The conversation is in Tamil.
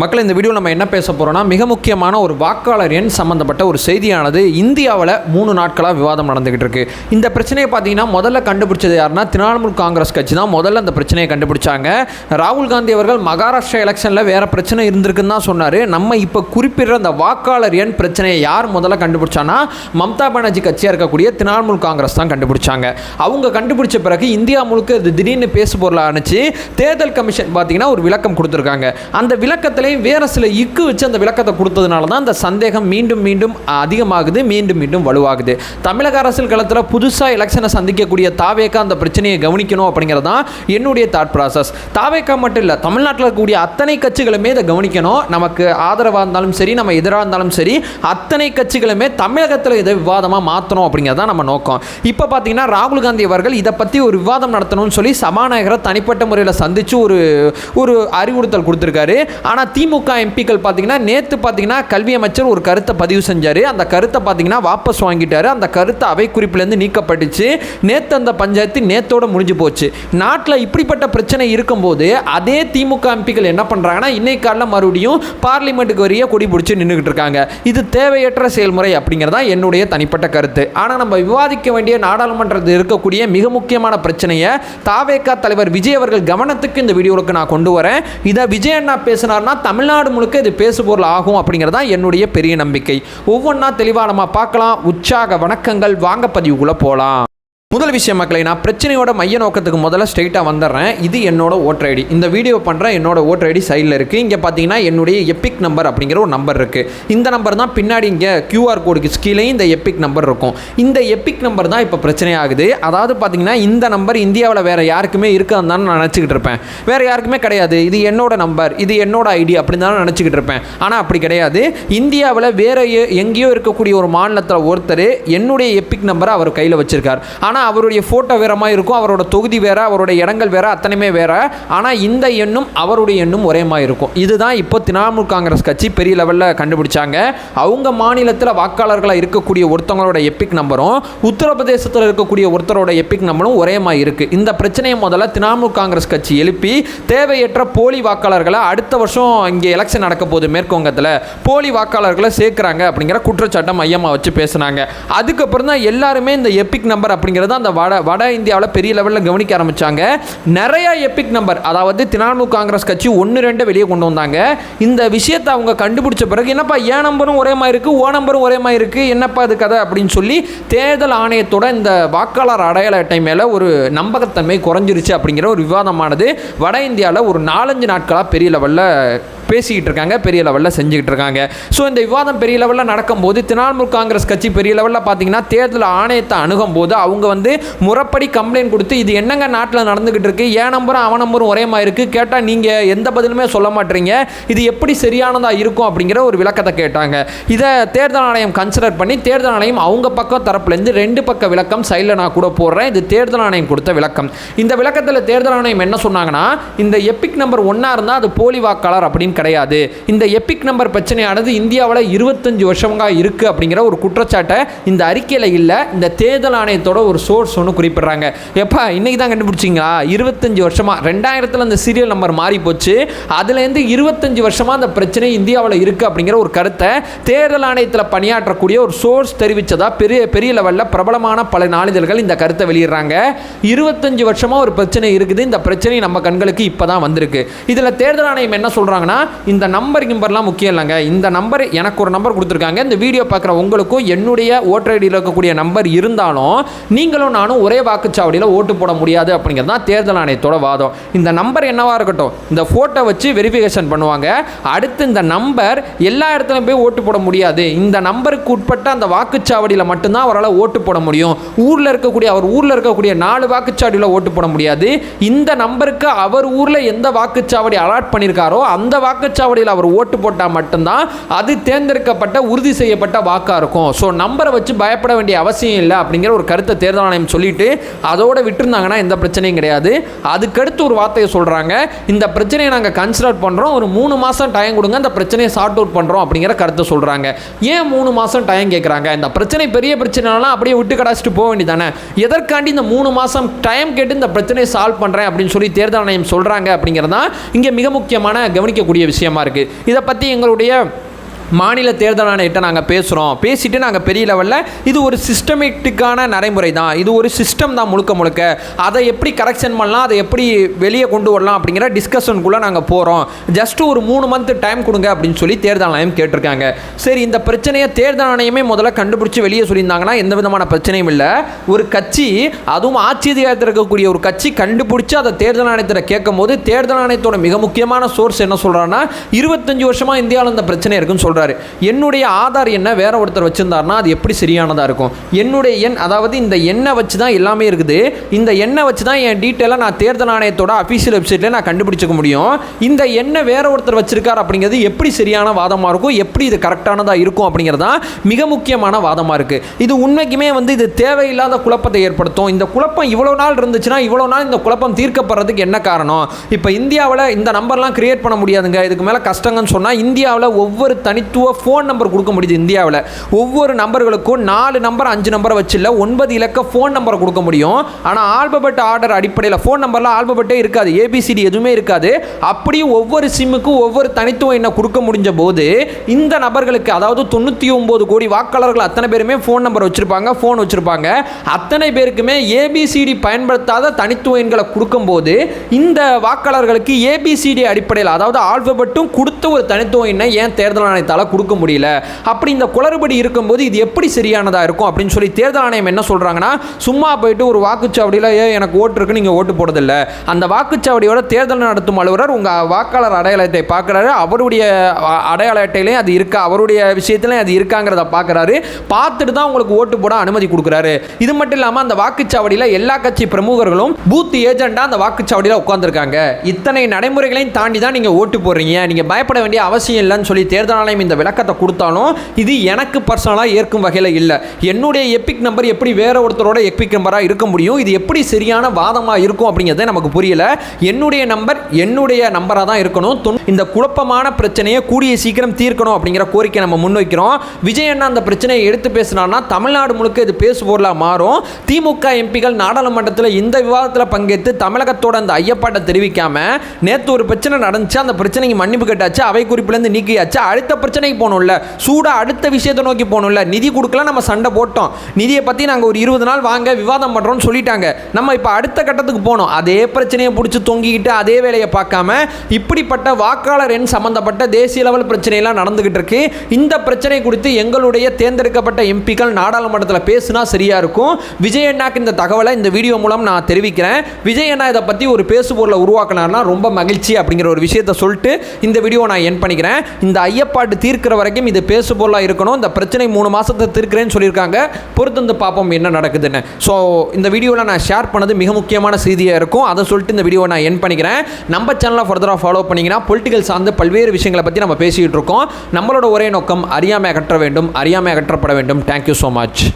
மக்கள் இந்த வீடியோ நம்ம என்ன பேச போகிறோம்னா மிக முக்கியமான ஒரு வாக்காளர் எண் சம்மந்தப்பட்ட ஒரு செய்தியானது இந்தியாவில் மூணு நாட்களாக விவாதம் நடந்துகிட்டு இருக்கு இந்த பிரச்சனையை பார்த்தீங்கன்னா முதல்ல கண்டுபிடிச்சது யாருன்னா திரிணாமுல் காங்கிரஸ் கட்சி தான். முதல்ல அந்த பிரச்சனையை கண்டுபிடிச்சாங்க. ராகுல் காந்தி அவர்கள் மகாராஷ்டிரா எலெக்ஷனில் வேறு பிரச்சனை இருந்திருக்குன்னு தான் சொன்னார். நம்ம இப்போ குறிப்பிடுற அந்த வாக்காளர் எண் பிரச்சனையை யார் முதல்ல கண்டுபிடிச்சான்னா மம்தா பானர்ஜி கட்சியாக இருக்கக்கூடிய திரிணாமுல் காங்கிரஸ் தான் கண்டுபிடிச்சாங்க. அவங்க கண்டுபிடிச்ச பிறகு இந்தியா முழுக்க இது திடீர்னு பேசு பொருளாக அனுப்பிச்சு தேர்தல் கமிஷன் பார்த்தீங்கன்னா ஒரு விளக்கம் கொடுத்துருக்காங்க. அந்த விளக்கத்தில் விளக்கத்திலையும் வேறு சில இக்கு வச்சு அந்த விளக்கத்தை கொடுத்ததுனால தான் அந்த சந்தேகம் மீண்டும் மீண்டும் அதிகமாகுது மீண்டும் மீண்டும் வலுவாகுது. தமிழக அரசியல் களத்தில் புதுசாக எலெக்ஷனை சந்திக்கக்கூடிய தாவேக்கா அந்த பிரச்சனையை கவனிக்கணும் அப்படிங்கிறது தான் என்னுடைய தாட் ப்ராசஸ் தாவேக்கா மட்டும் இல்லை தமிழ்நாட்டில் இருக்கக்கூடிய அத்தனை கட்சிகளுமே இதை கவனிக்கணும். நமக்கு ஆதரவாக இருந்தாலும் சரி நம்ம எதிராக இருந்தாலும் சரி அத்தனை கட்சிகளுமே தமிழகத்தில் இதை விவாதமாக மாற்றணும் அப்படிங்கிறது தான் நம்ம நோக்கம். இப்போ பார்த்தீங்கன்னா ராகுல் காந்தி அவர்கள் இதை பற்றி ஒரு விவாதம் நடத்தணும்னு சொல்லி சபாநாயகரை தனிப்பட்ட முறையில் சந்தித்து ஒரு ஒரு அறிவுறுத்தல் கொடுத்துருக்காரு. ஆனால் திமுக எம்பிக்கள் பார்த்தீங்கன்னா நேற்று பார்த்தீங்கன்னா கல்வி அமைச்சர் ஒரு கருத்தை பதிவு செஞ்சார். அந்த கருத்தை பார்த்தீங்கன்னா வாபஸ் வாங்கிட்டார். அந்த கருத்தை அவை குறிப்பிலேருந்து நீக்கப்பட்டுச்சு. நேற்று அந்த பஞ்சாயத்து நேத்தோடு முடிஞ்சு போச்சு. நாட்டில் இப்படிப்பட்ட பிரச்சனை இருக்கும்போது அதே திமுக எம்பிக்கள் என்ன பண்ணுறாங்கன்னா இன்னைக்கு காலைல மறுபடியும் பார்லிமெண்ட்டுக்கு வரைய கொடி பிடிச்சி நின்றுக்கிட்டு இருக்காங்க. இது தேவையற்ற செயல்முறை அப்படிங்கிறதா என்னுடைய தனிப்பட்ட கருத்து. ஆனால் நம்ம விவாதிக்க வேண்டிய நாடாளுமன்றத்தில் இருக்கக்கூடிய மிக முக்கியமான பிரச்சனையை தாவேகா தலைவர் விஜய் அவர்கள் கவனத்துக்கு இந்த வீடியோவுக்கு நான் கொண்டு வரேன். இதை விஜய் அண்ணா பேசினார்னா தமிழ்நாடு முழுக்க இது பேசுபொருள் ஆகும் அப்படிங்கிறது தான் என்னுடைய பெரிய நம்பிக்கை. ஒவ்வொன்றா தெளிவாக நம்ம பார்க்கலாம். உற்சாக வணக்கங்கள். வாங்க பதிவுக்குள்ளே போகலாம் முதல் விஷயம் மக்களை நான் பிரச்சனையோட மைய நோக்கத்துக்கு முதல்ல ஸ்ட்ரெயிட்டாக வந்துடுறேன். இது என்னோட ஓட்டர் ஐடி இந்த வீடியோ பண்ணுற என்னோட ஓட்டர் ஐடி சைடில் இருக்குது இங்கே பார்த்தீங்கன்னா என்னுடைய எப்பிக் நம்பர் அப்படிங்கிற ஒரு நம்பர் இருக்குது இந்த நம்பர் தான் பின்னாடி இங்கே கியூஆர் கோடுக்கு கீழே இந்த எப்பிக் நம்பர் இருக்கும். இந்த எப்பிக் நம்பர் தான் இப்போ பிரச்சனை ஆகுது அதாவது பார்த்தீங்கன்னா இந்த நம்பர் இந்தியாவில் வேறு யாருக்குமே இருக்கான்னு தான் நான் நினச்சிக்கிட்டு இருப்பேன். வேறு யாருக்குமே கிடையாது. இது என்னோட நம்பர் இது என்னோட ஐடி அப்படின்னு தான் நினச்சிக்கிட்டு இருப்பேன். ஆனால் அப்படி கிடையாது. இந்தியாவில் வேறு எங்கேயோ இருக்கக்கூடிய ஒரு மாநிலத்தில் ஒருத்தர் என்னுடைய எப்பிக் நம்பரை அவர் கையில் வச்சுருக்கார். ஆனால் அவருடைய ஃபோட்டோ வேற மாதிரி இருக்கும். அவரோட தொகுதி வேறு அவருடைய இடங்கள் வேறு அத்தனையுமே வேறு. ஆனால் இந்த எண்ணும் அவருடைய எண்ணும் ஒரே மாதிரி இருக்கும். இதுதான் இப்போ திரிணாமுல் காங்கிரஸ் கட்சி பெரிய லெவலில் கண்டுபிடிச்சாங்க. அவங்க மாநிலத்தில் வாக்காளர்களாக இருக்கக்கூடிய ஒருத்தவங்களோட எப்பிக் நம்பரும் உத்தரப்பிரதேசத்தில் இருக்கக்கூடிய ஒருத்தரோட எப்பிக் நம்பரும் ஒரே மாதிரி இருக்குது இந்த பிரச்சனையை முதல்ல திரிணாமுல் காங்கிரஸ் கட்சி எழுப்பி தேவையற்ற போலி வாக்காளர்களை அடுத்த வருஷம் இங்கே எலெக்ஷன் நடக்க போகுது மேற்குவங்கத்தில். போலி வாக்காளர்களை சேர்க்குறாங்க அப்படிங்கிற குற்றச்சாட்டை மையமாக வச்சு பேசுனாங்க. அதுக்கப்புறம் தான் எல்லாருமே இந்த எப்பிக் நம்பர் அப்படிங்கிறது அந்த வட வட இந்தியாவில் பெரிய லெவலில் கவனிக்க ஆரம்பித்தாங்க நிறைய எப்பிக் நம்பர் அதாவது திரிணாமுல் காங்கிரஸ் கட்சி ஒன்று ரெண்டு வெளியே கொண்டு வந்தாங்க. இந்த விஷயத்தை அவங்க கண்டுபிடிச்ச பிறகு என்னப்பா ஏன் நம்பரும் ஒரே மாதிரி இருக்குது ஓ நம்பரும் ஒரே மாதிரி இருக்குது என்னப்பா அது கதை? அப்படின்னு சொல்லி தேர்தல் ஆணையத்தோட இந்த வாக்காளர் அடையாள அட்டை மேலே ஒரு நம்பகத்தன்மை குறைஞ்சிருச்சு அப்படிங்கிற ஒரு விவாதமானது வட இந்தியாவில் ஒரு நாலஞ்சு நாட்களாக பெரிய லெவலில் பேசிக்கிட்டு இருக்காங்க பெரிய லெவலில் செஞ்சுக்கிட்டு இருக்காங்க ஸோ இந்த விவாதம் பெரிய லெவலில் நடக்கும்போது திரிணாமுல் காங்கிரஸ் கட்சி பெரிய லெவலில் பார்த்தீங்கன்னா தேர்தல் ஆணையத்தை அணுகும் போது அவங்க வந்து முறைப்படி கம்ப்ளைண்ட் கொடுத்து இது என்னங்க நாட்டில் நடந்துக்கிட்டு இருக்கு ஏன் நம்பரும் அவன் நம்பரும் ஒரே மாதிரி இருக்குது கேட்டால் நீங்கள் எந்த பதிலுமே சொல்ல மாட்டீங்க. இது எப்படி சரியானதாக இருக்கும் அப்படிங்கிற ஒரு விளக்கத்தை கேட்டாங்க. இதை தேர்தல் ஆணையம் கன்சிடர் பண்ணி தேர்தல் ஆணையம் அவங்க பக்கம் தரப்புலேருந்து ரெண்டு பக்க விளக்கம் சைடில் நான் கூட போடுறேன். இது தேர்தல் ஆணையம் கொடுத்த விளக்கம். இந்த விளக்கத்தில் தேர்தல் ஆணையம் என்ன சொன்னாங்கன்னா இந்த எப்பிக் நம்பர் ஒன்றா இருந்தால் அது போலி வாக்காளர் அப்படின்னு கிடையாது. இந்த எப்பிக் நம்பர் பிரச்சனையானது இந்தியாவில் இருபத்தஞ்சு வருஷமாக இருக்குது அப்படிங்கிற ஒரு குற்றச்சாட்டை இந்த அறிக்கையில் இல்லை இந்த தேர்தல் ஆணையத்தோட ஒரு சோர்ஸ் ஒன்று குறிப்பிட்றாங்க. எப்பா இன்றைக்கி தான் கண்டுபிடிச்சிங்களா? இருபத்தஞ்சு வருஷமாக ரெண்டாயிரத்தில் அந்த சீரியல் நம்பர் மாறி போச்சு. அதுலேருந்து இருபத்தஞ்சு வருஷமாக அந்த பிரச்சனை இந்தியாவில் இருக்குது அப்படிங்கிற ஒரு கருத்தை தேர்தல் ஆணையத்தில் பணியாற்றக்கூடிய ஒரு சோர்ஸ் தெரிவித்ததாக பெரிய பெரிய லெவலில் பிரபலமான பல நாளிதழ்கள் இந்த கருத்தை வெளியிடுறாங்க. இருபத்தஞ்சு வருஷமாக ஒரு பிரச்சனை இருக்குது. இந்த பிரச்சனை நம்ம கண்களுக்கு இப்போ தான் வந்திருக்கு. இதில் தேர்தல் ஆணையம் என்ன சொல்கிறாங்கன்னா இந்த நம்பர் கிம்பர்லாம் முக்கியம் இல்லைங்க. இந்த நம்பர் எனக்கு ஒரு நம்பர் கொடுத்துருக்காங்க. இந்த வீடியோ பார்க்குற உங்களுக்கும் என்னுடைய ஓட்டர் ஐடியில் இருக்கக்கூடிய நம்பர் இருந்தாலும் நீங்களும் நானும் ஒரே வாக்குச்சாவடியில் ஓட்டு போட முடியாது அப்படிங்கிறது தான் தேர்தல் ஆணையத்தோட வாதம். இந்த நம்பர் என்னவாக இருக்கட்டும்? இந்த ஃபோட்டோ வச்சு வெரிஃபிகேஷன் பண்ணுவாங்க. அடுத்து இந்த நம்பர் எல்லா இடத்துலையும் போய் ஓட்டு போட முடியாது. இந்த நம்பருக்கு உட்பட்ட அந்த வாக்குச்சாவடியில் மட்டும்தான் அவரால் ஓட்டு போட முடியும். ஊரில் இருக்கக்கூடிய அவர் ஊரில் இருக்கக்கூடிய நாலு வாக்குச்சாவடியில் ஓட்டு போட முடியாது. இந்த நம்பருக்கு அவர் ஊரில் எந்த வாக்குச்சாவடி அலாட் பண்ணியிருக்காரோ அந்த வாக்கு வாக்குச்சாவடியில் அவர் ஓட்டு போட்டால் மட்டும்தான் அது தேர்ந்தெடுக்கப்பட்ட உறுதி செய்யப்பட்ட வாக்காக இருக்கும். ஸோ நம்பரை வச்சு பயப்பட வேண்டிய அவசியம் இல்லை அப்படிங்கிற ஒரு கருத்தை தேர்தல் ஆணையம் சொல்லிட்டு அதோட விட்டுருந்தாங்கன்னா எந்த பிரச்சனையும் கிடையாது. அதுக்கடுத்து ஒரு வார்த்தையை சொல்கிறாங்க இந்த பிரச்சனையை நாங்கள் கன்சிடர் பண்ணுறோம் ஒரு மூணு மாதம் டைம் கொடுங்க அந்த பிரச்சனையை சார்ட் அவுட் பண்ணுறோம் அப்படிங்கிற கருத்தை சொல்கிறாங்க ஏன் மூணு மாதம் டைம் கேட்குறாங்க இந்த பிரச்சனை பெரிய பிரச்சனைலாம் அப்படியே விட்டு கடாச்சிட்டு போக வேண்டியதானே எதற்காண்டி இந்த மூணு மாதம் டைம் கேட்டு இந்த பிரச்சனையை சால்வ் பண்ணுறேன் அப்படின்னு சொல்லி தேர்தல் ஆணையம் சொல்கிறாங்க அப்படிங்கிறது தான் இங்கே மிக முக்கியமான கவனிக்கக்கூடிய விஷயமா இருக்குது இதை பற்றி எங்களுடைய மாநில தேர்தல் ஆணையிட்ட நாங்கள் பேசுகிறோம் பேசிட்டு நாங்கள் பெரிய லெவலில் இது ஒரு சிஸ்டமேட்டிக்கான நடைமுறை தான் இது ஒரு சிஸ்டம் தான் முழுக்க முழுக்க. அதை எப்படி கரெக்ஷன் பண்ணலாம் அதை எப்படி வெளியே கொண்டு வரலாம் அப்படிங்கிற டிஸ்கஷனுக்குள்ளே நாங்கள் போகிறோம் ஜஸ்ட் ஒரு மூணு மந்த் டைம் கொடுங்க அப்படின்னு சொல்லி தேர்தல் ஆணையம் கேட்டிருக்காங்க. சரி இந்த பிரச்சனையை தேர்தல் ஆணையமே முதல்ல கண்டுபிடிச்சி வெளியே சொல்லியிருந்தாங்கன்னா எந்த விதமான பிரச்சனையும் இல்லை. ஒரு கட்சி அதுவும் ஆட்சி அதிகாரத்தில் இருக்கக்கூடிய ஒரு கட்சி கண்டுபிடிச்சி அதை தேர்தல் ஆணையத்தில் கேட்கும் போது தேர்தல் ஆணையத்தோட மிக முக்கியமான சோர்ஸ் என்ன சொல்கிறான்னா இருபத்தஞ்சு வருஷமாக இந்தியாவில் இந்த பிரச்சனை இருக்குன்னு சொல்கிறாரு என்னுடைய ஆதார் எண்ணை வேற ஒருத்தர் வச்சிருந்தாருன்னா அது எப்படி சரியானதாக இருக்கும்? என்னுடைய எண் அதாவது இந்த எண்ணை வச்சு தான் எல்லாமே இருக்குது. இந்த எண்ணை வச்சு தான் என் டீட்டெயிலாக நான் தேர்தல் ஆணையத்தோட அஃபீஷியல் வெப்சைட்டில் நான் கண்டுபிடிச்சிக்க முடியும். இந்த எண்ணை வேற ஒருத்தர் வச்சுருக்கார் அப்படிங்கிறது எப்படி சரியான வாதமாக இருக்கும்? எப்படி இது கரெக்டானதாக இருக்கும் அப்படிங்கிறது தான் மிக முக்கியமான வாதமாக இருக்குது இது உண்மைக்குமே வந்து இது தேவையில்லாத குழப்பத்தை ஏற்படுத்தும். இந்த குழப்பம் இவ்வளோ நாள் இருந்துச்சுன்னா இவ்வளோ நாள் இந்த குழப்பம் தீர்க்கப்படுறதுக்கு என்ன காரணம்? இப்போ இந்தியாவில் இந்த நம்பர்லாம் கிரியேட் பண்ண முடியாதுங்க. இதுக்கு மேலே கஷ்டங்கன்னு சொன்னால் இந்தியாவில் ஒவ்வொரு தனி தனித்துவ ஃபோன் நம்பர் கொடுக்க முடியுது இந்தியாவில். ஒவ்வொரு நம்பர்களுக்கும் நாலு நம்பர் அஞ்சு நம்பரை வச்சு இல்லை ஒன்பது இலக்க ஃபோன் நம்பரை கொடுக்க முடியும். ஆனால் ஆல்பபெட் ஆர்டர் அடிப்படையில் ஃபோன் நம்பர்லாம் ஆல்பபெட்டே இருக்காது. ஏபிசிடி எதுவுமே இருக்காது. அப்படியும் ஒவ்வொரு சிம்முக்கும் ஒவ்வொரு தனித்துவ என்ன கொடுக்க முடிஞ்ச போது இந்த நபர்களுக்கு அதாவது தொண்ணூற்றி ஒம்பது கோடி வாக்காளர்கள் அத்தனை பேருமே ஃபோன் நம்பர் வச்சுருப்பாங்க ஃபோன் வச்சுருப்பாங்க. அத்தனை பேருக்குமே ஏபிசிடி பயன்படுத்தாத தனித்துவ எண்களை கொடுக்கும்போது இந்த வாக்காளர்களுக்கு ஏபிசிடி அடிப்படையில் அதாவது ஆல்பபெட்டும் கொடுத்த ஒரு தனித்துவ எண்ணை ஏன் தேர்தல் ஆணையத்தால் கொடுக்க முடியல. அப்படி இந்த குளறுபடி இருக்கும்போது இது எப்படி சரியானதாக இருக்கும் அப்படின்னு சொல்லி தேர்தல் ஆணையம் என்ன சொல்கிறாங்கன்னா சும்மா போயிட்டு ஒரு வாக்குச்சாவடியில் ஏ எனக்கு ஓட்டு இருக்கு நீங்கள் ஓட்டு போடுறதில்ல. அந்த வாக்குச்சாவடியோட தேர்தல் நடத்தும் அலுவலர் உங்கள் வாக்காளர் அடையாளத்தை பார்க்குறாரு. அவருடைய அடையாள அட்டையிலையும் அது இருக்கா அவருடைய விஷயத்துலையும் அது இருக்காங்கிறத பார்க்குறாரு. பார்த்துட்டு தான் உங்களுக்கு ஓட்டு போட அனுமதி கொடுக்குறாரு. இது மட்டும் இல்லாமல் அந்த வாக்குச்சாவடியில் எல்லா கட்சி பிரமுகர்களும் பூத் ஏஜெண்டாக அந்த வாக்குச்சாவடியில் உட்காந்துருக்காங்க இத்தனை நடைமுறைகளையும் தாண்டி தான் நீங்கள் ஓட்டு போடுறீங்க. நீங்கள் பயப்பட வேண்டிய அவசியம் இல்லைன்னு சொல்லி தேர்தல் ஆணையம் இந்த விளக்கத்தை கொடுத்தாலும் இது எனக்கு பர்சனலாக ஏற்கும் வகையில் இல்லை. என்னுடைய எப்பிக் நம்பர் எப்படி வேற ஒருத்தரோட எப்பிக் நம்பராக இருக்க முடியும்? இது எப்படி சரியான வாதமாக இருக்கும் அப்படிங்கிறதே நமக்கு புரியல. என்னுடைய நம்பர் என்னுடைய நம்பராக தான் இருக்கணும். இந்த குழப்பமான பிரச்சனையை கூடிய சீக்கிரம் தீர்க்கணும் அப்படிங்கிற கோரிக்கை நம்ம முன்வைக்கிறோம். விஜய் அண்ணா அந்த பிரச்சனையை எடுத்து பேசினார்னா தமிழ்நாடு முழுக்க இது பேசுபொருளாக மாறும். திமுக எம்பிகள் நாடாளுமன்றத்தில் இந்த விவாதத்தில் பங்கேற்று தமிழகத்தோட அந்த ஐயப்பாட்டை தெரிவிக்காம நேற்று ஒரு பிரச்சனை நடந்துச்சு. அந்த பிரச்சனைக்கு மன்னிப்பு கேட்டாச்சு. அவை குறிப்பிலேருந்து நீக்கியாச்சு. அடுத்த பிரச்சனை பிரச்சனைக்கு போகணும்ல சூடாக அடுத்த விஷயத்தை நோக்கி போகணும்ல நிதி கொடுக்கல நம்ம சண்டை போட்டோம். நிதியை பற்றி நாங்கள் ஒரு இருபது நாள் வாங்க விவாதம் பண்ணுறோம்னு சொல்லிட்டாங்க. நம்ம இப்போ அடுத்த கட்டத்துக்கு போனோம் அதே பிரச்சனையை பிடிச்சி தொங்கிக்கிட்டு அதே வேலையை பார்க்காம இப்படிப்பட்ட வாக்காளர் எண் சம்பந்தப்பட்ட தேசிய லெவல் பிரச்சனையெல்லாம் நடந்துகிட்டு இருக்கு. இந்த பிரச்சனை குறித்து எங்களுடைய தேர்ந்தெடுக்கப்பட்ட எம்பிக்கள் நாடாளுமன்றத்தில் பேசுனா சரியா இருக்கும். விஜய் அண்ணாக்கு இந்த தகவலை இந்த வீடியோ மூலம் நான் தெரிவிக்கிறேன். விஜய் அண்ணா இதை பற்றி ஒரு பேசுபொருளை உருவாக்கினார்னா ரொம்ப மகிழ்ச்சி அப்படிங்கிற ஒரு விஷயத்தை சொல்லிட்டு இந்த வீடியோ நான் என் பண்ணிக்கிறேன். இந்த ஐயப்பாட்டு தீர்க்கிற வரைக்கும் இது பேசுபொருளாக இருக்கணும். இந்த பிரச்சனை மூணு மாதத்தை தீர்க்கிறேன்னு சொல்லியிருக்காங்க. பொறுத்து வந்து பார்ப்போம் என்ன நடக்குதுன்னு. ஸோ இந்த வீடியோவில் நான் ஷேர் பண்ணது மிக முக்கியமான செய்தியாக இருக்கும். அதை சொல்லிட்டு இந்த வீடியோ நான் என் பண்ணிக்கிறேன். நம்ம சேனலை ஃபர்தராக ஃபாலோ பண்ணிங்கன்னா பொலிட்டிக்கல் சார்ந்து பல்வேறு விஷயங்களை பற்றி நம்ம பேசிக்கிட்டு இருக்கோம். நம்மளோட ஒரே நோக்கம் அறியாமை அகற்ற வேண்டும். அறியாமை அகற்றப்பட வேண்டும். Thank you so much